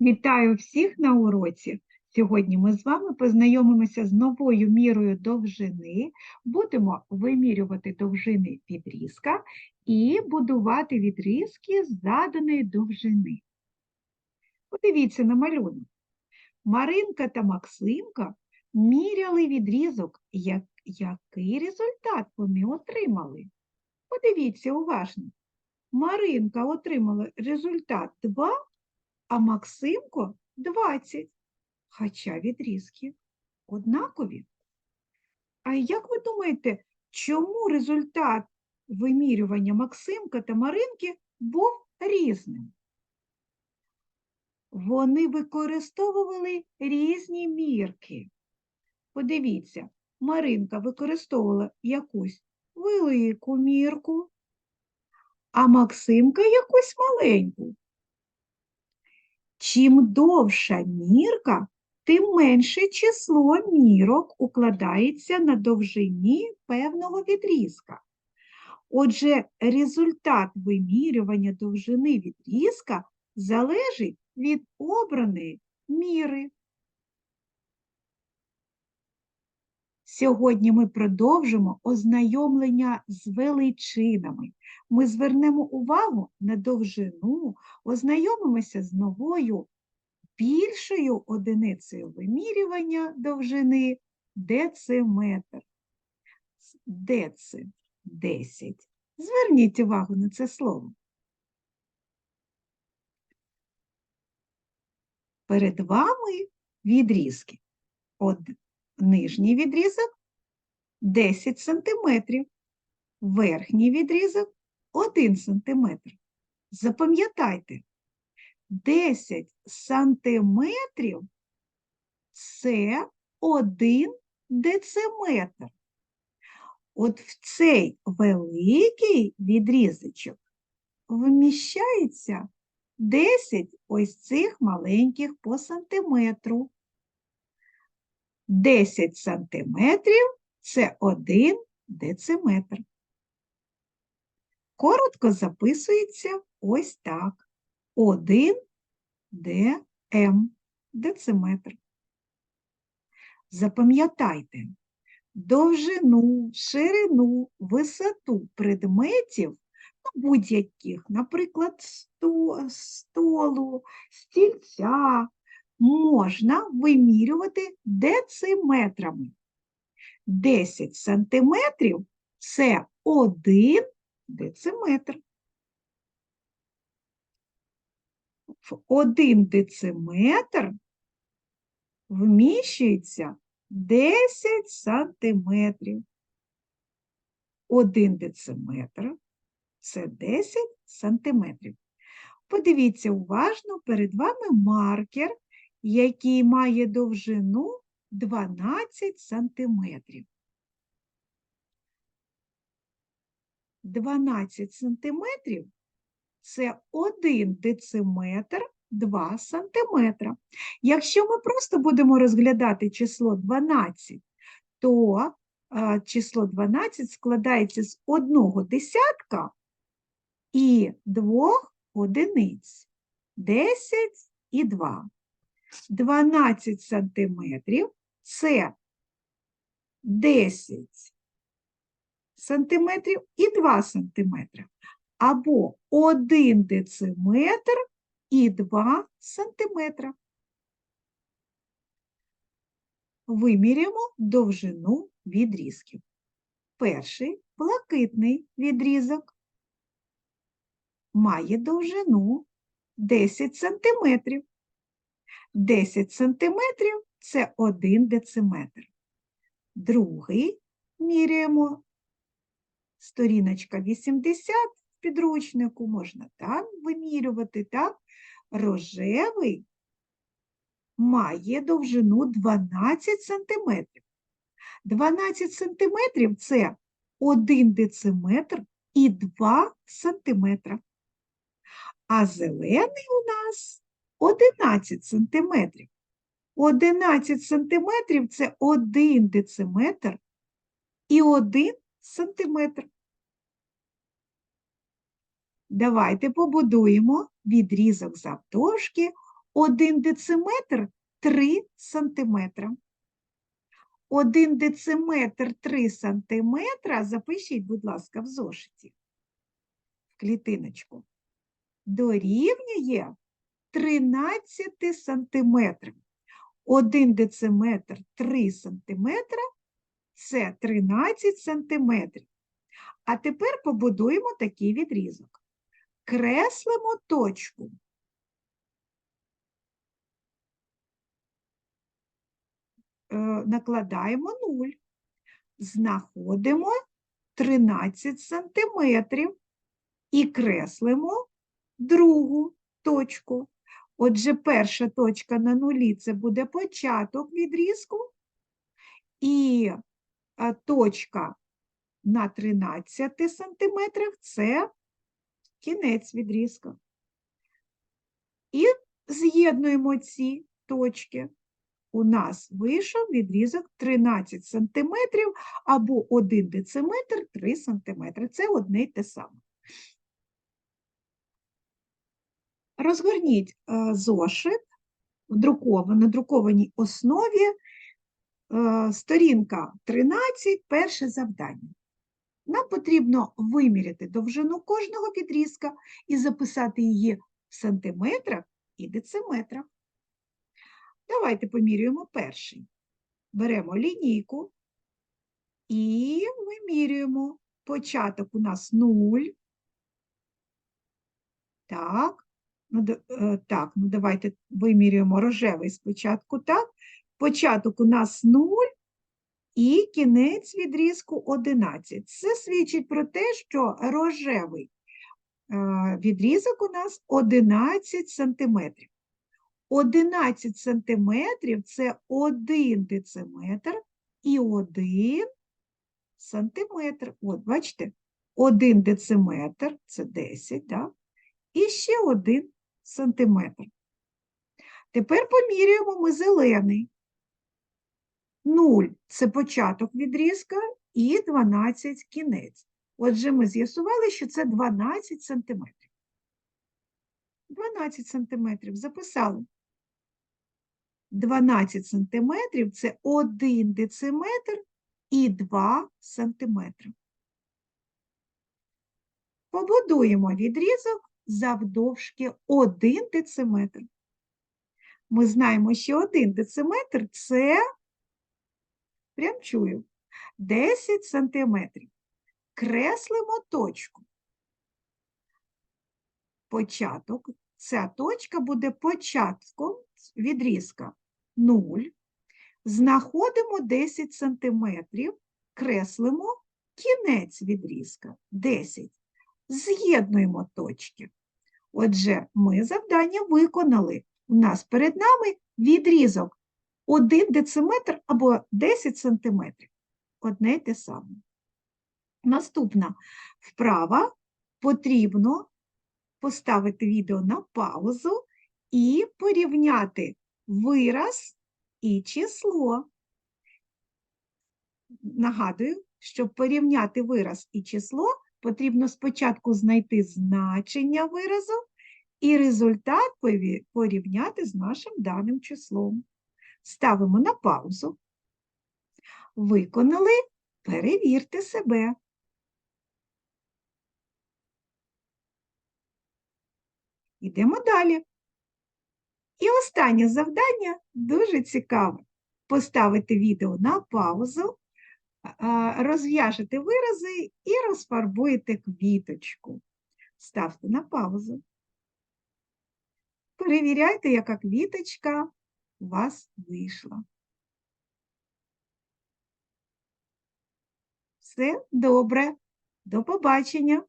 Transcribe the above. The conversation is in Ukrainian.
Вітаю всіх на уроці. Сьогодні ми з вами познайомимося з новою мірою довжини, будемо вимірювати довжини відрізка і будувати відрізки заданої довжини. Подивіться на малюнок. Маринка та Максимка міряли відрізок, як- який результат вони отримали. Подивіться уважно. Маринка отримала результат 2, а Максимко 20, хоча відрізки однакові. А як ви думаєте, чому результат вимірювання Максимка та Маринки був різним? Вони використовували різні мірки. Подивіться, Маринка використовувала якусь велику мірку, а Максимка якусь маленьку. Чим довша мірка, тим менше число мірок укладається на довжині певного відрізка. Отже, результат вимірювання довжини відрізка залежить від обраної міри. Сьогодні ми продовжимо ознайомлення з величинами. Ми звернемо увагу на довжину, ознайомимося з новою більшою одиницею вимірювання довжини дециметр. Деци 10. Зверніть увагу на це слово. Перед вами відрізки. Нижній відрізок 10 сантиметрів, верхній відрізок 1 сантиметр. Запам'ятайте, 10 сантиметрів це 1 дециметр. От в цей великий відрізочок вміщається 10 ось цих маленьких по сантиметру. 10 сантиметрів це 1 дециметр. Коротко записується ось так. 1 дм дециметр. Запам'ятайте, довжину, ширину, висоту предметів ну, будь-яких, наприклад, сто- столу, стільця, можна вимірювати дециметрами. 10 сантиметрів це 1 дециметр. В 1 дециметр вміщується 10 сантиметрів. 1 дециметр це 10 сантиметрів. Подивіться уважно, перед вами маркер, який має довжину 12 сантиметрів. 12 сантиметрів це 1 дециметр 2 сантиметра. Якщо ми просто будемо розглядати число 12, то число 12 складається з одного десятка і двох одиниць. 10 і 2. 12 сантиметрів це 10 сантиметрів і 2 сантиметри. Або 1 дециметр і 2 сантиметра. Виміряємо довжину відрізків. Перший блакитний відрізок має довжину 10 сантиметрів. 10 сантиметрів – це 1 дециметр. Другий міряємо сторіночка 80 в підручнику, можна там вимірювати, так? Рожевий має довжину 12 сантиметрів. 12 сантиметрів – це 1 дециметр і 2 сантиметра. А зелений у нас 11 сантиметрів. 11 сантиметрів – це 1 дециметр і 1 сантиметр. Давайте побудуємо відрізок завдовжки 1 дециметр 3 сантиметра. 1 дециметр 3 сантиметра, запишіть, будь ласка, в зошиті, в клітиночку, дорівнює 13 сантиметрам. 1 дециметр 3 сантиметра – це 13 сантиметрів. А тепер побудуємо такий відрізок. Креслимо точку. Е, Накладаємо 0. Знаходимо 13 сантиметрів і креслимо другу точку. Отже, перша точка на нулі це буде початок відрізку, і точка на 13 сантиметрах це кінець відрізка. І з'єднуємо ці точки. У нас вийшов відрізок 13 сантиметрів або 1 дециметр 3 сантиметри. Це одне й те саме. Розгорніть е, зошит в друково- на друкованій основі, е, сторінка 13, перше завдання. Нам потрібно виміряти довжину кожного відрізка і записати її в сантиметрах і дециметрах. Давайте помірюємо перший. Беремо лінійку і вимірюємо. Початок у нас 0. Так. Ну, е, так, ну давайте вимірюємо рожевий спочатку, так? Початок у нас 0 і кінець відрізку 11. Це свідчить про те, що рожевий е, відрізок у нас 11 сантиметрів. 11 сантиметрів – це 1 дециметр і 1 сантиметр. От, бачите, 1 дециметр – це 10, так? і ще 1 сантиметр. Тепер поміряємо ми зелений. 0 – це початок відрізка і 12 – кінець. Отже, ми з'ясували, що це 12 сантиметрів. 12 сантиметрів записали. 12 сантиметрів – це 1 дециметр і 2 сантиметри. Побудуємо відрізок завдовжки 1 дециметр. Ми знаємо, що 1 дециметр – це, прям чую, 10 сантиметрів. Креслимо точку. Початок. Ця точка буде початком відрізка 0. Знаходимо 10 сантиметрів, креслимо кінець відрізка 10. З'єднуємо точки. Отже, ми завдання виконали. У нас перед нами відрізок 1 дециметр або 10 сантиметрів. Одне й те саме. Наступна вправа потрібно поставити відео на паузу і порівняти вираз і число. Нагадую, щоб порівняти вираз і число, потрібно спочатку знайти значення виразу і результат порівняти з нашим даним числом. Ставимо на паузу. Виконали, перевірте себе. Йдемо далі. І останнє завдання дуже цікаве. Поставити відео на паузу, розв'яжете вирази і розфарбуєте квіточку. Ставте на паузу. Перевіряйте, яка квіточка у вас вийшла. Все добре. До побачення.